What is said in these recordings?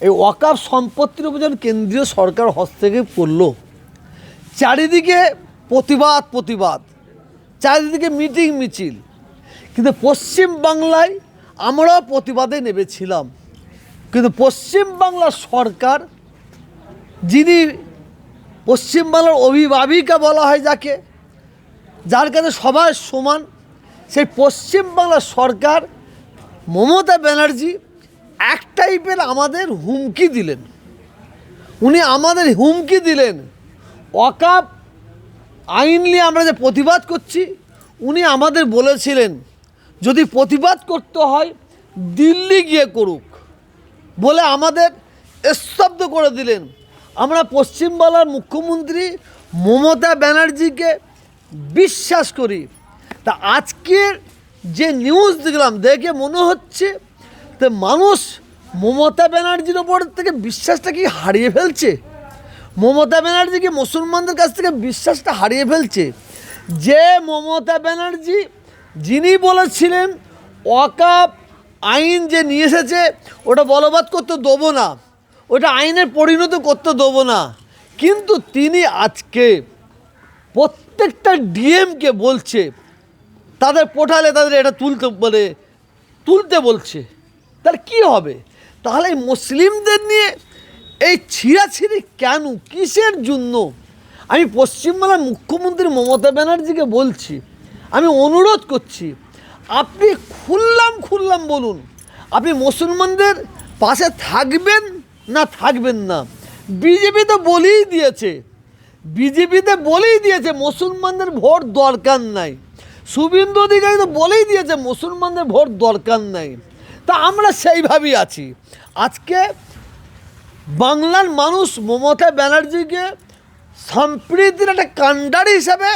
এই ওয়াকাফ সম্পত্তির উপর কেন্দ্রীয় সরকার হস্তক্ষেপ করল। চারিদিকে প্রতিবাদ প্রতিবাদ। চারিদিকে মিটিং, মিছিল। কিন্তু পশ্চিম বাংলায় আমরাও প্রতিবাদে নেমেছিলাম। কিন্তু পশ্চিম বাংলার সরকার, যিনি পশ্চিমবাংলার অভিভাবিকা বলা হয় যাকে, যার কাছে সবাই সমান, সেই পশ্চিমবাংলার সরকার মমতা ব্যানার্জি এক টাইপের আমাদের হুমকি দিলেন। উনি আমাদের হুমকি দিলেন। অকাপ আইন নিয়ে আমরা যে প্রতিবাদ করছি, উনি আমাদের বলেছিলেন, যদি প্রতিবাদ করতে হয়, দিল্লি গিয়ে করুক বলে আমাদের স্তব্ধ করে দিলেন। আমরা পশ্চিমবাংলার মুখ্যমন্ত্রী মমতা ব্যানার্জিকে বিশ্বাস করি। তা আজকের যে নিউজ দেখলাম, দেখে মনে হচ্ছে তো মানুষ মমতা ব্যানার্জির ওপর থেকে বিশ্বাসটা কি হারিয়ে ফেলছে? মমতা ব্যানার্জি কি মুসলমানদের কাছ থেকে বিশ্বাসটা হারিয়ে ফেলছে? যে মমতা ব্যানার্জি যিনি বলেছিলেন, ওয়াকাপ আইন যে নিয়ে এসেছে, ওটা বলবৎ করতে দেবো না। ওটা আইনের পরিণত করতে দেবো না। কিন্তু তিনি আজকে প্রত্যেকটা ডিএমকে বলছে, তাদের পোর্টালে তাদের এটা তুলতে বলে তুলতে বলছে। তাহলে কি হবে? তাহলে মুসলিমদের নিয়ে এই ছিঁড়াছিঁড়ি কেন? কিসের জন্য? আমি পশ্চিমবাংলার মুখ্যমন্ত্রী মমতা ব্যানার্জিকে বলছি, আমি অনুরোধ করছি, আপনি খুললাম খুললাম বলুন, আপনি মুসলমানদের পাশে থাকবেন না থাকবেন না? বিজেপি তো বলেই দিয়েছে বিজেপিতে বলেই দিয়েছে মুসলমানদের ভোট দরকার নাই। শুভেন্দু অধিকারী তো বলেই দিয়েছে মুসলমানদের ভোট দরকার নাই। তা আমরা সেইভাবেই আছি। আজকে বাংলার মানুষ মমতা ব্যানার্জিকে সম্প্রীতির একটা কাণ্ডার হিসাবে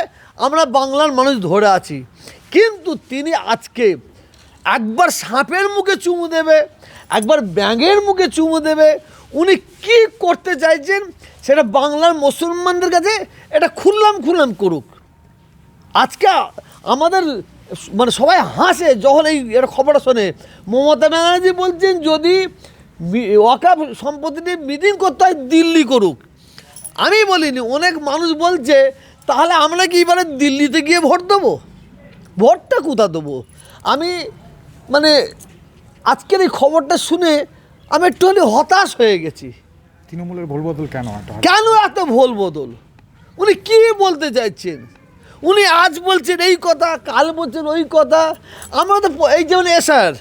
আমরা বাংলার মানুষ ধরে আছি। কিন্তু তিনি আজকে একবার সাপের মুখে চুমু দেবে, একবার ব্যাঙের মুখে চুমু দেবে, উনি কি করতে চাইছেন সেটা বাংলার মুসলমানদের কাছে এটা খুললাম খুললাম করুক। আজকে আমাদের মানে সবাই হাসে যখন এই এর খবরটা শোনে। মমতা ব্যানার্জি বলছেন যদি ওয়াকাফ সম্পত্তিটি মিটিং করতে হয় দিল্লি করুক। আমি বলিনি অনেক মানুষ বলছে তাহলে আমরা কি এবারে দিল্লিতে গিয়ে ভোট দেবো? ভোটটা কোথা দেবো? আমি মানে আজকের এই খবরটা শুনে আমি একটুখানি হতাশ হয়ে গেছি। তৃণমূলের ভুল বদল কেন কেন এত ভুল বদল? উনি কী বলতে চাইছেন? উনি আজ বলছেন এই কথা, কাল বলছেন ওই কথা। আমরা তো এই যেমন এসআর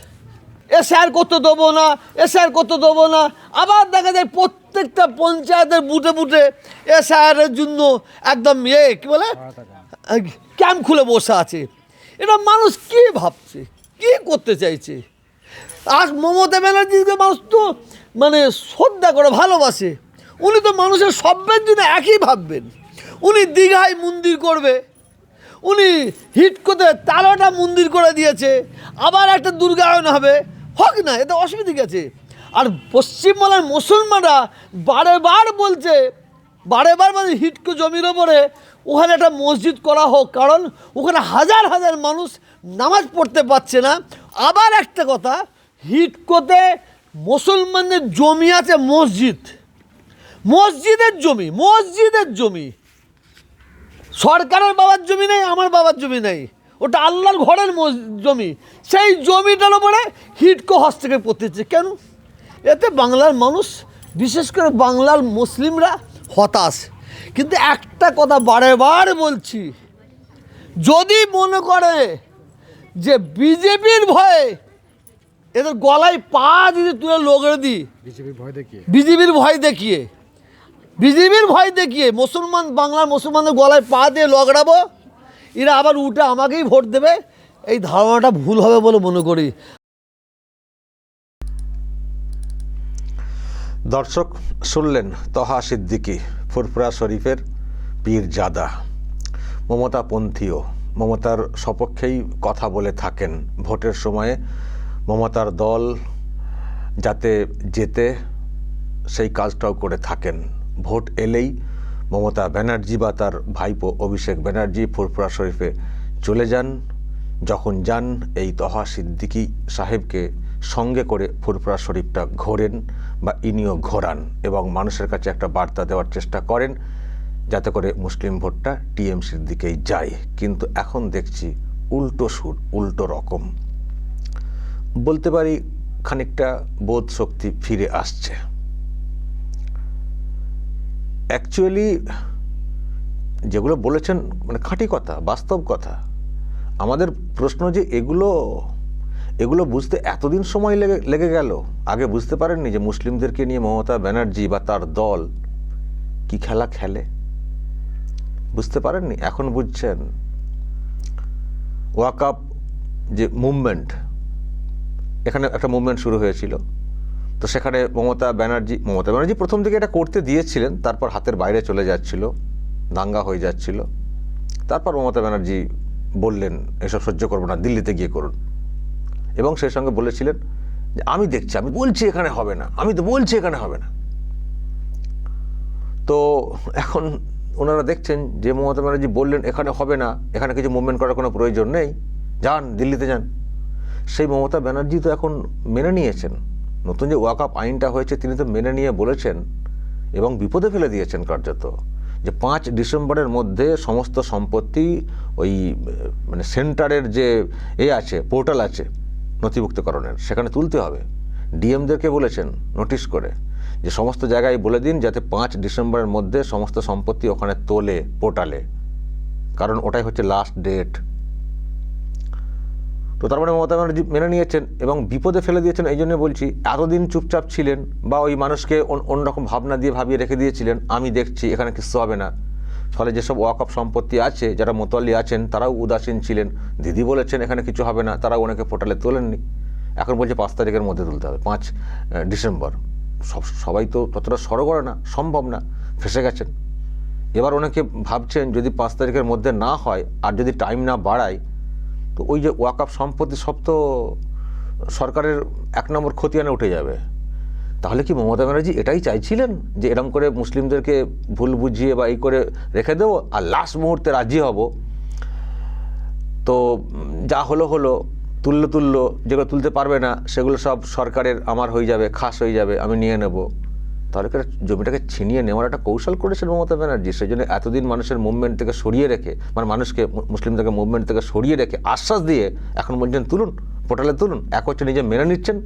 এসআর করতে দেবো না, এসআর করতে দেবো না। আবার দেখা যায় প্রত্যেকটা পঞ্চায়েতের বুটে বুটে এসআরের জন্য একদম ইয়ে কী বলে? ক্যাম্প খুলে বসে আছে। এটা মানুষ কি ভাবছে? কি করতে চাইছে? আর মমতা ব্যানার্জিকে মানুষ তো মানে শ্রদ্ধা করে ভালোবাসে। উনি তো মানুষের সভ্যের জন্য একই ভাববেন। উনি দীঘায় মন্দির করবে। উনি হিট করতে তেরোটা মন্দির করে দিয়েছে। আবার একটা দুর্গায়ন হবে। হোক না, এতে অসুবিধা গেছে আর পশ্চিমবাংলার মুসলমানরা বারে বার বলছে বারে বার মানে হিটকো জমির ওপরে ওখানে একটা মসজিদ করা হোক, কারণ ওখানে হাজার হাজার মানুষ নামাজ পড়তে পারছে না। আবার একটা কথা হিটকোতে মুসলমানদের জমি আছে মসজিদ। মসজিদের জমি মসজিদের জমি। সরকারের বাবার জমি নেই আমার বাবার জমি নেই। ওটা আল্লাহর ঘরের জমি। সেই জমিটার ওপরে হিটকো হস্তক্ষেপ করতেছে কেন? এতে বাংলার মানুষ বিশেষ করে বাংলার মুসলিমরা হতাশ। কিন্তু একটা কথা বারেবার বলছি যদি মনে করে যে বিজেপির ভয়ে এদের গলায় পা যদি তুলে লোগড়ে দিই বিজেপির ভয় দেখিয়ে? বিজেপির ভয় দেখিয়ে বিজেপির ভয় দেখিয়ে মুসলমান, বাংলার মুসলমানদের গলায় পা দিয়ে লগড়াবো, এরা আবার উঠে আমাকেই ভোট দেবে, এই ধারণাটা ভুল হবে বলে মনে করি। দর্শক, শুনলেন তহা সিদ্দিকী, ফুরফুরা শরীফের পীর জাদা। মমতা পন্থীও মমতার সপক্ষেই কথা বলে থাকেন। ভোটের সময়ে মমতার দল যাতে যেতে সেই কাজটাও করে থাকেন। ভোট এলেই মমতা ব্যানার্জি বা তার ভাইপো অভিষেক ব্যানার্জি ফুরফুরা শরীফে চলে যান। যখন যান, এই তহা সিদ্দিকী সাহেবকে সঙ্গে করে ফুরফুরা শরীফটা ঘোরেন বা ইনিও ঘোরান এবং মানুষের কাছে একটা বার্তা দেওয়ার চেষ্টা করেন যাতে করে মুসলিম ভোটটা টিএমসির দিকেই যায়। কিন্তু এখন দেখছি উল্টো সুর, উল্টো রকম। বলতে পারি খানিকটা বোধ শক্তি ফিরে আসছে। অ্যাকচুয়ালি যেগুলো বলেছেন মানে খাঁটি কথা, বাস্তব কথা। আমাদের প্রশ্ন যে এগুলো এগুলো বুঝতে এতদিন সময় লেগে লেগে গেল। আগে বুঝতে পারেননি যে মুসলিমদেরকে নিয়ে মমতা ব্যানার্জি বা তার দল কি খেলা খেলে? বুঝতে পারেননি? এখন বুঝছেন। ওয়াকাপ যে মুভমেন্ট, এখানে একটা মুভমেন্ট শুরু হয়েছিল। তো সেখানে মমতা ব্যানার্জি মমতা ব্যানার্জি প্রথম থেকে এটা করতে দিয়েছিলেন, তারপর হাতের বাইরে চলে যাচ্ছিল, দাঙ্গা হয়ে যাচ্ছিল। তারপর মমতা ব্যানার্জি বললেন, এসব সহ্য করব না, দিল্লিতে গিয়ে করুন। এবং সেই সঙ্গে বলেছিলেন যে, আমি দেখছি, আমি বলছি এখানে হবে না, আমি তো বলছি এখানে হবে না। তো এখন ওনারা দেখছেন যে মমতা ব্যানার্জি বললেন, এখানে হবে না, এখানে কিছু মুভমেন্ট করার কোনো প্রয়োজন নেই, যান, দিল্লিতে যান। সেই মমতা ব্যানার্জি তো এখন মেনে নিয়েছেন। নতুন যে ওয়াকআপ আইনটা হয়েছে, তিনি তো মেনে নিয়ে বলেছেন এবং বিপদে ফেলে দিয়েছেন কার্যত, যে পাঁচ ডিসেম্বরের মধ্যে সমস্ত সম্পত্তি ওই মানে সেন্টারের যে এ আছে, পোর্টাল আছে, নথিভুক্তকরণের, সেখানে তুলতে হবে। ডিএমদেরকে বলেছেন, নোটিশ করে, যে সমস্ত জায়গায় বলে দিন যাতে পাঁচ ডিসেম্বরের মধ্যে সমস্ত সম্পত্তি ওখানে তোলে, পোর্টালে। কারণ ওটাই হচ্ছে লাস্ট ডেট তো তার মানে মমতা ব্যানার্জি মেনে নিয়েছেন এবং বিপদে ফেলে দিয়েছেন, এই জন্য বলছি, এতদিন চুপচাপ ছিলেন বা ওই মানুষকে অন- অন্যরকম ভাবনা দিয়ে ভাবিয়ে রেখে দিয়েছিলেন, আমি দেখছি এখানে কিছু হবে না। ফলে যেসব ওয়াকআপ সম্পত্তি আছে, যারা মোতাল্লি আছেন, তারাও উদাসীন ছিলেন। দিদি বলেছেন, এখানে কিছু হবে না তারা ওনাকে পোর্টালে তোলেননি। এখন বলছে পাঁচ তারিখের মধ্যে তুলতে হবে, পাঁচ ডিসেম্বর। সব, সবাই তো ততটা সড় করে না, সম্ভব না, ফেসে গেছেন। এবার অনেকে ভাবছেন, যদি পাঁচ তারিখের মধ্যে না হয়, আর যদি টাইম না বাড়ায় তো ওই যে ওয়াকআপ সম্পত্তি সব তো সরকারের এক নম্বর খতিয়ানে উঠে যাবে। তাহলে কি মমতা ব্যানার্জি এটাই চাইছিলেন যে এরম করে মুসলিমদেরকে ভুল বুঝিয়ে বা এই করে রেখে দেবো? আর লাস্ট মুহূর্তে রাজি হব। তো যা হলো হলো, তুললো তুললো, যেগুলো তুলতে পারবে না, সেগুলো সব সরকারের আমার হয়ে যাবে, খাস হয়ে যাবে, আমি নিয়ে নেব। তাহলে জমিটাকে ছিনিয়ে নেওয়ার একটা কৌশল করেছেন মমতা ব্যানার্জি? সেই জন্য এতদিন মানুষের মুভমেন্ট থেকে সরিয়ে রেখে মানে মানুষকে মুসলিমদেরকে মুভমেন্ট থেকে সরিয়ে রেখে আশ্বাস দিয়ে এখন বলছেন, তুলুন পোর্টালে তুলুন। এক হচ্ছে নিজে মেনে নিচ্ছেন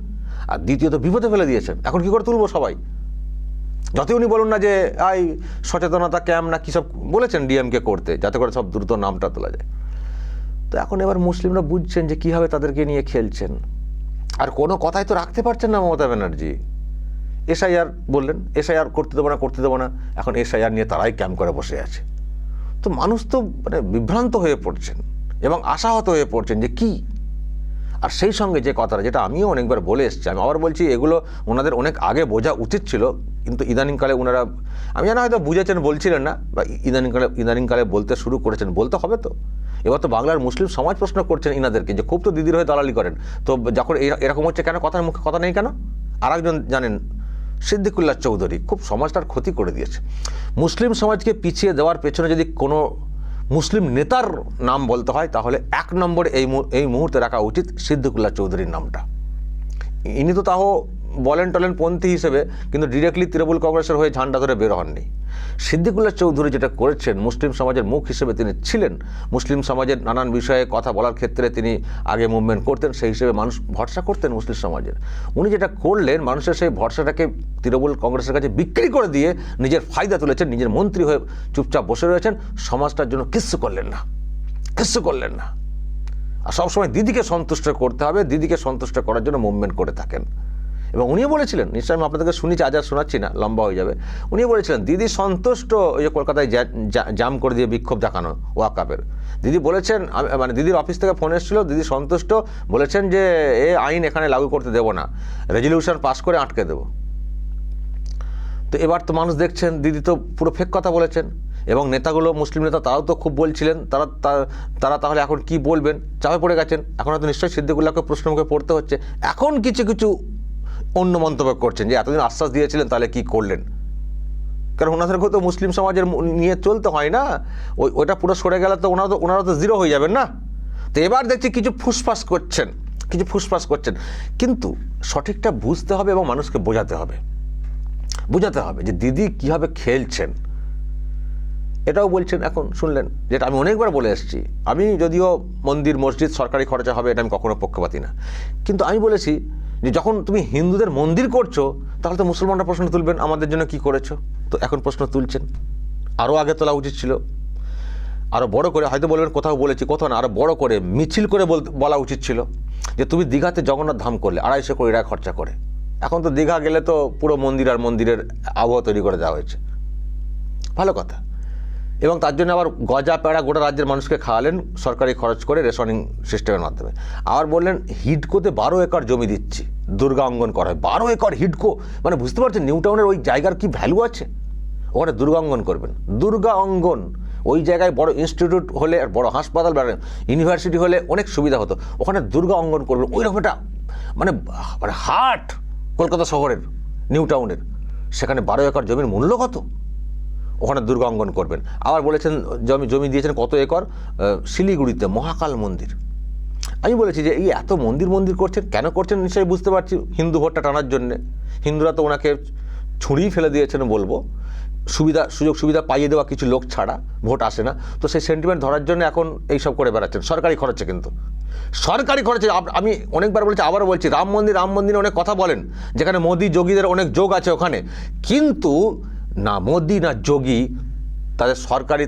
আর দ্বিতীয়ত বিপদে ফেলে দিয়েছেন। এখন কি করে তুলবো সবাই? যতই উনি বলুন না যে, আই, সচেতনতা ক্যাম্প না কী সব বলেছেন ডিএমকে করতে? যাতে করে সব দ্রুত নামটা তোলা যায়। তো এখন এবার মুসলিমরা বুঝছেন যে কীভাবে তাদেরকে নিয়ে খেলছেন। আর কোনো কথাই তো রাখতে পারছেন না মমতা ব্যানার্জি। এসআইআর বললেন, এসআইআর করতে দেবো না, করতে দেবো না। এখন এসআইআর নিয়ে তারাই ক্যাম্প করে বসে আছে। তো মানুষ তো মানে বিভ্রান্ত হয়ে পড়ছেন এবং আশাহত হয়ে পড়ছেন যে কী? আর সেই সঙ্গে যে কথাটা, যেটা আমিও অনেকবার বলে এসেছি, আমি আবার বলছি, এগুলো ওনাদের অনেক আগে বোঝা উচিত ছিল, কিন্তু ইদানিংকালে ওনারা, আমি জানি হয়তো বুঝেছেন, বলছিলেন না, বা ইদানিংকালে ইদানিংকালে বলতে শুরু করেছেন, বলতে হবে তো। এবার তো বাংলার মুসলিম সমাজ প্রশ্ন করছেন ইনাদেরকে যে খুব তো দিদির হয়ে দালালি করেন। তো যখন এরকম হচ্ছে কেন? কথার মুখে কথা নেই কেন? আর একজন জানেন সিদ্দিকুল্লাহ চৌধুরী খুব সমাজটার ক্ষতি করে দিয়েছে। মুসলিম সমাজকে পিছিয়ে দেওয়ার পেছনে যদি কোনো মুসলিম নেতার নাম বলতে হয়, তাহলে এক নম্বরে এই এই মুহূর্তে রাখা উচিত সিদ্দিকুল্লাহ চৌধুরীর নামটা। ইনি তো তাও বলেন টলেন পন্থী হিসেবে কিন্তু ডিরেক্টলি তৃণমূল কংগ্রেসের হয়ে ঝান্ডা ধরে বের হননি। সিদ্দিকুল্লাহ চৌধুরী যেটা করেছেন, মুসলিম সমাজের মুখ হিসেবে তিনি ছিলেন। মুসলিম সমাজের নানান বিষয়ে কথা বলার ক্ষেত্রে তিনি আগে মুভমেন্ট করতেন, সেই হিসেবে মানুষ ভরসা করতেন মুসলিম সমাজের। উনি যেটা করলেন, মানুষের সেই ভরসাটাকে তৃণমূল কংগ্রেসের কাছে বিক্রি করে দিয়ে নিজের ফায়দা তুলেছেন, নিজের মন্ত্রী হয়ে চুপচাপ বসে রয়েছেন, সমাজটার জন্য কিচ্ছু করলেন না। কিচ্ছু করলেন না। আর সবসময় দিদিকে সন্তুষ্ট করতে হবে, দিদিকে সন্তুষ্ট করার জন্য মুভমেন্ট করে থাকেন। এবং উনিও বলেছিলেন নিশ্চয়ই আমি আপনাদেরকে শুনেছি, আজ আর শোনাচ্ছি না, লম্বা হয়ে যাবে। উনিও বলেছিলেন, দিদি সন্তুষ্ট ওই যে কলকাতায় জাম করে দিয়ে বিক্ষোভ দেখানো ওয়াকাপের দিদি বলেছেন মানে দিদির অফিস থেকে ফোন এসেছিল, দিদি সন্তুষ্ট, বলেছেন যে, এ আইন এখানে লাগু করতে দেবো না, রেজলিউশন পাস করে আটকে দেবো। তো এবার তো মানুষ দেখছেন, দিদি তো পুরো ফেক কথা বলেছেন, এবং নেতাগুলো, মুসলিম নেতা তারাও তো খুব বলছিলেন, তারা তারা তাহলে এখন কি বলবেন? চাপে পড়ে গেছেন, এখন হয়তো নিশ্চয়ই সিদ্দিকুল্লাহকে প্রশ্ন মুখে পড়তে হচ্ছে। এখন কিছু কিছু অন্য মন্তব্য করছেন যে এতদিন আশ্বাস দিয়েছিলেন, তাহলে কি করলেন? কারণ ওনাদেরকেও তো মুসলিম সমাজের নিয়ে চলতে হয় না। ওই ওইটা পুরো সরে গেলে তো ওনারা তো ওনারা তো জিরো হয়ে যাবেন না? তো এবার দেখছি কিছু ফুসফাস করছেন, কিছু ফুসফাস করছেন। কিন্তু সঠিকটা বুঝতে হবে এবং মানুষকে বোঝাতে হবে। বোঝাতে হবে যে দিদি কীভাবে খেলছেন। এটাও বলছেন এখন, শুনলেন, যেটা আমি অনেকবার বলে এসেছি। আমি যদিও মন্দির, মসজিদ, সরকারি খরচা হবে, এটা আমি কখনো পক্ষপাতি না। কিন্তু আমি বলেছি যে যখন তুমি হিন্দুদের মন্দির করছ, তাহলে তো মুসলমানরা প্রশ্ন তুলবেন, আমাদের জন্য কি করেছ? তো এখন প্রশ্ন তুলছেন। আরও আগে তোলা উচিত ছিল। আরও বড় করে, হয়তো বলবেন, কোথাও বলেছি, কোথাও না। আরও বড় করে, মিছিল করে বলা উচিত ছিল যে তুমি দীঘাতে জগন্নাথ ধাম করলে, আড়াইশো কোটি টাকা খরচা করে। এখন তো দীঘা গেলে তো পুরো মন্দির আর মন্দিরের আবহাওয়া তৈরি করে দেওয়া হয়েছে। ভালো কথা। এবং তার জন্য আবার গজা পেড়া গোটা রাজ্যের মানুষকে খাওয়ালেন, সরকারি খরচ করে রেশনিং সিস্টেমের মাধ্যমে। আবার বললেন হিডকোতে বারো একর জমি দিচ্ছি, দুর্গা অঙ্গন করা হয়। বারো একর হিডকো মানে বুঝতে পারছেন, নিউ টাউনের ওই জায়গার কি ভ্যালু আছে? ওখানে দুর্গা অঙ্গন করবেন। দুর্গা অঙ্গন, ওই জায়গায় বড় ইনস্টিটিউট হলে আর বড় হাসপাতাল বা ইউনিভার্সিটি হলে অনেক সুবিধা হতো। ওখানে দুর্গা অঙ্গন করবেন, ওই রকম একটা মানে মানে হাট কলকাতা শহরের, নিউ টাউনের। সেখানে বারো একর জমির মূল্য কত? ওখানে দুর্গা অঙ্গন করবেন। আবার বলেছেন, জমি জমি দিয়েছেন কত একর? শিলিগুড়িতে মহাকাল মন্দির। আমি বলেছি যে, এই এত মন্দির মন্দির করছেন, কেন করছেন নিশ্চয়ই বুঝতে পারছি হিন্দু ভোটটা টানার জন্যে। হিন্দুরা তো ওনাকে ছুঁড়িয়ে ফেলে দিয়েছেন বলব। সুবিধা, সুযোগ সুবিধা পাইয়ে দেওয়া কিছু লোক ছাড়া ভোট আসে না। তো সেই সেন্টিমেন্ট ধরার জন্য এখন এইসব করে বেড়াচ্ছেন। সরকারি খরচে কিন্তু। সরকারি খরচে আমি অনেকবার বলেছি, আবারও বলছি, রাম মন্দির, রাম মন্দিরে অনেক কথা বলেন, যেখানে মোদি, যোগীদের অনেক যোগ আছে ওখানে। কিন্তু না মোদি না যোগী তাদের সরকারি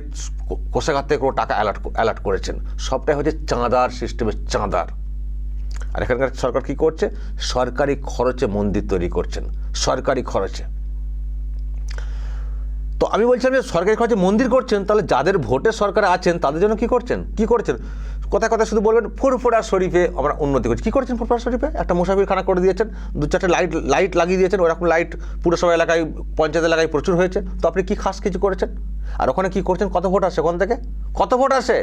কোষাগার থেকে কোনো টাকা অ্যালার্ট অ্যালার্ট করেছেন। সবটাই হচ্ছে চাঁদার সিস্টেমে চাঁদার। আর এখানকার সরকার কি করছে? সরকারি খরচে মন্দির তৈরি করছেন। সরকারি খরচে। তো আমি বলছিলাম যে সরকারি খরচে মন্দির করছেন, তাহলে যাদের ভোটে সরকারে আছেন, তাদের জন্য কি করছেন? কি করছেন? কথা কথা শুধু বলবেন, ফুরফুরা শরীফে আমরা উন্নতি করছি। কী করছেন ফুরফুরা শরীফে? একটা মুসাফির খানা করে দিয়েছেন, দু চারটে লাইট লাইট লাগিয়ে দিয়েছেন, ওরকম লাইট পুরসভা এলাকায়, পঞ্চায়েত এলাকায় প্রচুর হয়েছে। তো আপনি কী খাস কিছু করেছেন? আর ওখানে কী করছেন? কত ভোট আসে ওখান থেকে? কত ভোট আসে?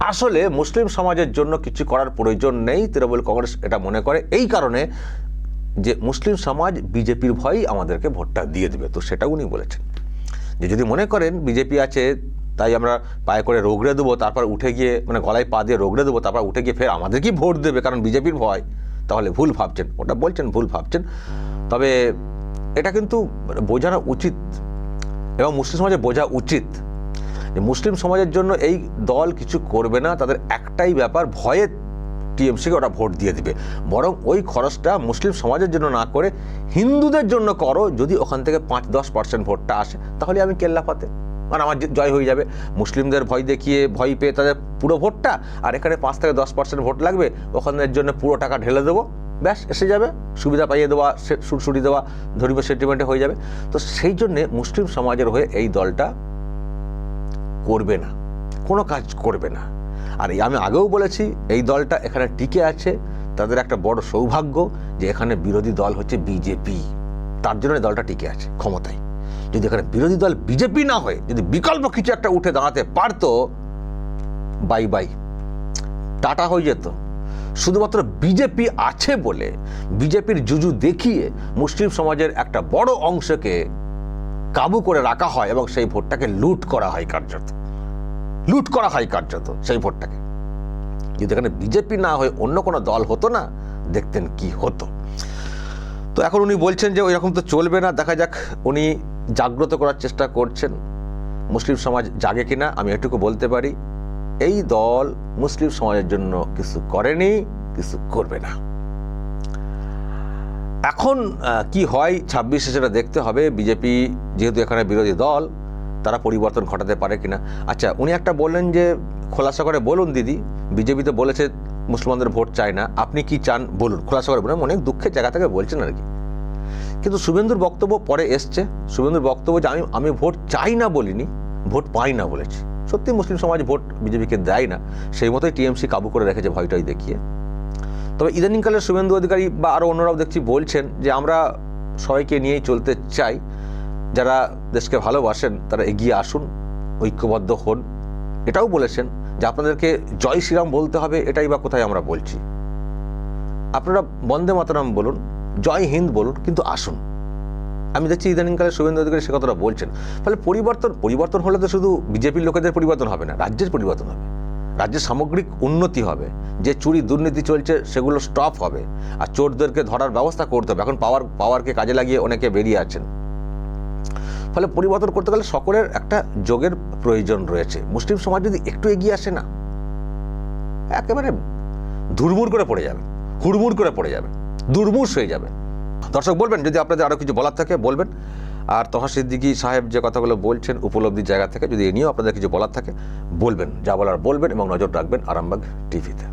আসলে মুসলিম সমাজের জন্য কিছু করার প্রয়োজন নেই, তৃণমূল কংগ্রেস এটা মনে করে। এই কারণে যে মুসলিম সমাজ, বিজেপির ভয়ই আমাদেরকে ভোটটা দিয়ে দেবে, তো সেটা উনি বলেছেন। যে যদি মনে করেন, বিজেপি আছে তাই আমরা পায়ে করে রোগড়ে দেবো, তারপর উঠে গিয়ে মানে গলায় পা দিয়ে রোগড়ে দেবো, তারপর উঠে গিয়ে ফের আমাদেরকেই ভোট দেবে? কারণ বিজেপির ভয়। তাহলে ভুল ভাবছেন। ওটা বলছেন, ভুল ভাবছেন। তবে এটা কিন্তু বোঝানো উচিত। এবং মুসলিম সমাজে বোঝা উচিত যে মুসলিম সমাজের জন্য এই দল কিছু করবে না, তাদের একটাই ব্যাপার, ভয়ে টিএমসিকে ওরা ভোট দিয়ে দিবে। বরং ওই খরচটা মুসলিম সমাজের জন্য না করে হিন্দুদের জন্য করো, যদি ওখান থেকে পাঁচ দশ পার্সেন্ট ভোটটা আসে। তাহলে আমি কেল্লাফাতে মানে আমার জয় হয়ে যাবে। মুসলিমদের ভয় দেখিয়ে ভয় পেয়ে তাদের পুরো ভোটটা, আর এখানে পাঁচ থেকে দশ পার্সেন্ট ভোট লাগবে, ওখানের জন্য পুরো টাকা ঢেলে দেবো। ব্যাস, এসে যাবে, সুবিধা পাইয়ে দেওয়া, সে- সুরসুরি দেওয়া ধর্মীয় সেন্টিমেন্টে হয়ে যাবে। তো সেই জন্যে মুসলিম সমাজের হয়ে এই দলটা করবে না, কোনো কাজ করবে না। আর আমি আগেও বলেছি, এই দলটা এখানে টিকে আছে, তাদের একটা বড় সৌভাগ্য যে এখানে বিরোধী দল হচ্ছে বিজেপি। তার জন্য দলটা টিকে আছে, ক্ষমতায়। যদি এখানে বিরোধী দল বিজেপি না হয়ে যদি বিকল্প কিছু একটা উঠে দাঁড়াতে পারতো, বাই বাই। টাটা হয়ে যেত। শুধুমাত্র বিজেপি আছে বলে বিজেপির জুজু দেখিয়ে মুসলিম সমাজের একটা বড় অংশকে কাবু করে রাখা হয় এবং সেই ভোটটাকে লুট করা হয় কার্যত। লুট করা হয় কার্যত সেই ভোটটাকে। যদি এখানে বিজেপি না হয়ে অন্য কোনো দল হতো না, দেখতেন কি হতো। তো এখন উনি বলছেন যে ওইরকম তো চলবে না, দেখা যাক উনি জাগ্রত করার চেষ্টা করছেন। মুসলিম সমাজ জাগে কিনা, আমি এটুকু বলতে পারি, এই দল মুসলিম সমাজের জন্য কিছু করেনি, কিছু করবে না। এখন কি হয়, ছাব্বিশে সেটা দেখতে হবে, বিজেপি যেহেতু এখানে বিরোধী দল, তারা পরিবর্তন ঘটাতে পারে কিনা। আচ্ছা উনি একটা বললেন যে, খোলাসা করে বলুন দিদি, বিজেপি তো বলেছে মুসলমানদের ভোট চায় না, আপনি কি চান? বলুন। খোলাসা করে বলুন অনেক দুঃখের জায়গা থেকে বলছেন আর কি। কিন্তু শুভেন্দুর বক্তব্য পরে এসছে। শুভেন্দুর বক্তব্য যে আমি আমি ভোট চাই না বলিনি, ভোট পাই না বলেছি। সত্যি মুসলিম সমাজ ভোট বিজেপিকে দেয় না, সেই মতোই টিএমসি কাবু করে রেখেছে ভয়টাই দেখিয়ে। তবে ইদানিংকালে শুভেন্দু অধিকারী বা আরও অন্যরাও দেখছি বলছেন যে আমরা সবাইকে নিয়েই চলতে চাই। যারা দেশকে ভালোবাসেন, তারা এগিয়ে আসুন, ঐক্যবদ্ধ হন। এটাও বলেছেন। যে আপনাদেরকে জয় শ্রীরাম বলতে হবে, এটাই বা কোথায় আমরা বলছি। আপনারা বন্দে মাতারাম বলুন, জয় হিন্দ বলুন, কিন্তু আসুন। আমি দেখছি ইদানিংকালে শুভেন্দু অধিকারী সে কথাটা বলছেন। ফলে পরিবর্তন পরিবর্তন হলে তো শুধু বিজেপির লোকেদের পরিবর্তন হবে না, রাজ্যের পরিবর্তন হবে। রাজ্যের সামগ্রিক উন্নতি হবে, যে চুরি দুর্নীতি চলছে সেগুলো স্টপ হবে, আর চোরদেরকে ধরার ব্যবস্থা করতে হবে। এখন পাওয়ার পাওয়ারকে কাজে লাগিয়ে অনেকে বেরিয়ে আছেন। ফলে পরিবর্তন করতে গেলে সকলের একটা যোগের প্রয়োজন রয়েছে। মুসলিম সমাজ যদি একটু এগিয়ে আসে না, একেবারে ধুরমুর করে পড়ে যাবে, হুড়মুড় করে পড়ে যাবে, দুর্মুষ হয়ে যাবে। দর্শক বলবেন, যদি আপনাদের আরও কিছু বলার থাকে বলবেন। আর তহা সিদ্দিকি সাহেব যে কথাগুলো বলছেন উপলব্ধির জায়গা থেকে যদি এ নিয়েও আপনাদের কিছু বলার থাকে, বলবেন। যা বলার বলবেন এবং নজর রাখবেন আরামবাগ টিভিতে।